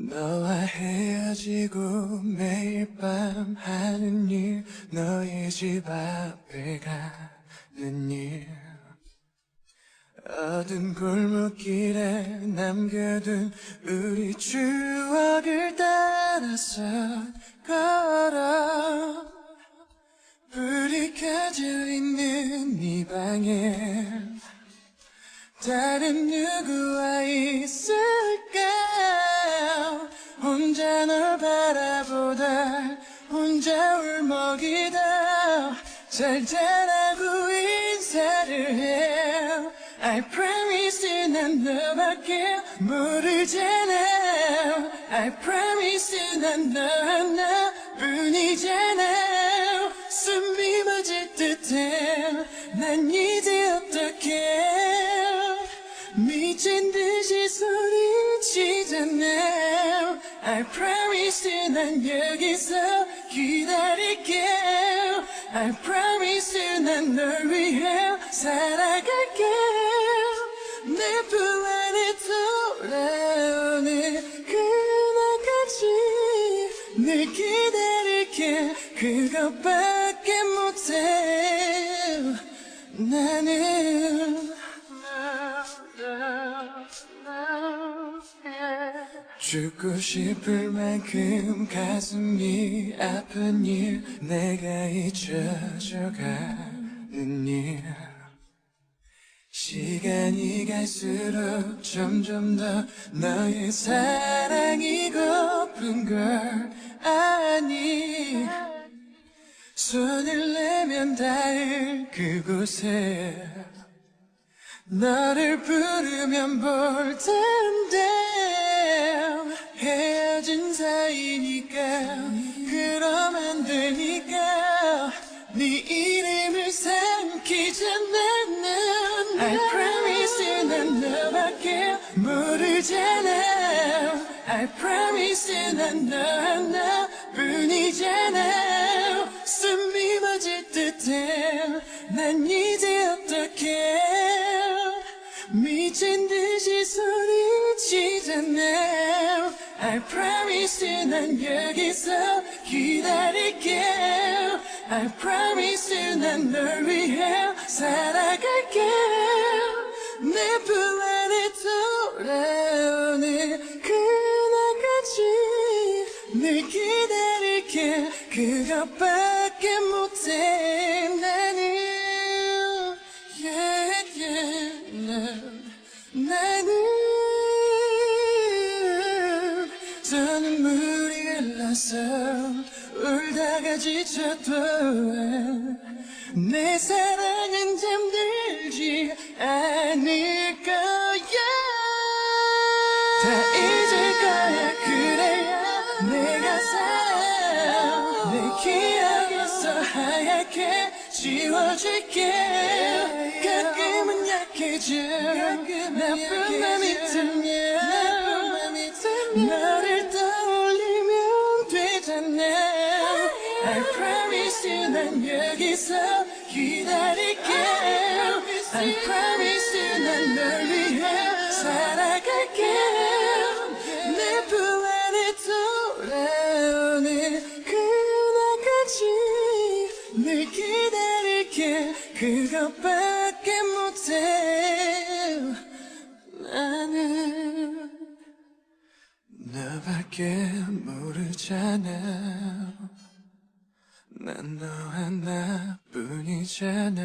너와 헤어지고 매일 밤 하는 일 너의 집 앞에 가는 일. 어두운 골목길에 남겨둔 우리 추억을 따라서 걸어. 불이 켜져 있는 이 방에 다른 누구와 있을 까 혼자 널 바라보다 혼자 울먹이다. 잘 자라고 인사를 해 I promise 난 너밖에 모르잖아 I promise 난 너 하나뿐이잖아 숨이 멎을 듯해 I promise 난 여기서 기다릴게. I promise 난널 위해 살아갈게. 내품 안에 돌아오는 그날까지 늘 기다릴게. 그것밖에 못해. 나는 죽고 싶을 만큼 가슴이 아픈 일 내가 잊혀져가는 일. 시간이 갈수록 점점 더 너의 사랑이 고픈 걸 아니. 손을 내면 닿을 그곳에 너를 부르면 볼 텐데 헤어진 사이니까 그럼 안 되니까 네 이름을 삼키자 나는 I promise 난 너밖에 모르잖아. I promise 난너 하나뿐이잖아. 숨이 멎을 듯해. 난이 I promise 난 여기서 기다릴게. I promise 난널 위해 살아갈게. 내품 안에 돌아오는 그날까지 늘 기다릴게. 그것밖에 못해 저 눈물이 흘러서 울다가 지쳐도 내 사랑은 잠들지 않을 거야. 다 잊을 거야 그래야 내가 살아. 내 기억에서 하얗게 지워줄게. 가끔은 약해져. 나쁜 맘이 들면 너를 떠올리면 I promise 난 여기서 기다릴게. I promise 난널 위해 살아갈게. 내품 안에 돌아오는 그날까지 늘 기다릴게. 그것밖에 못해. 나는 너밖에 모르잖아 난너 하나뿐이잖아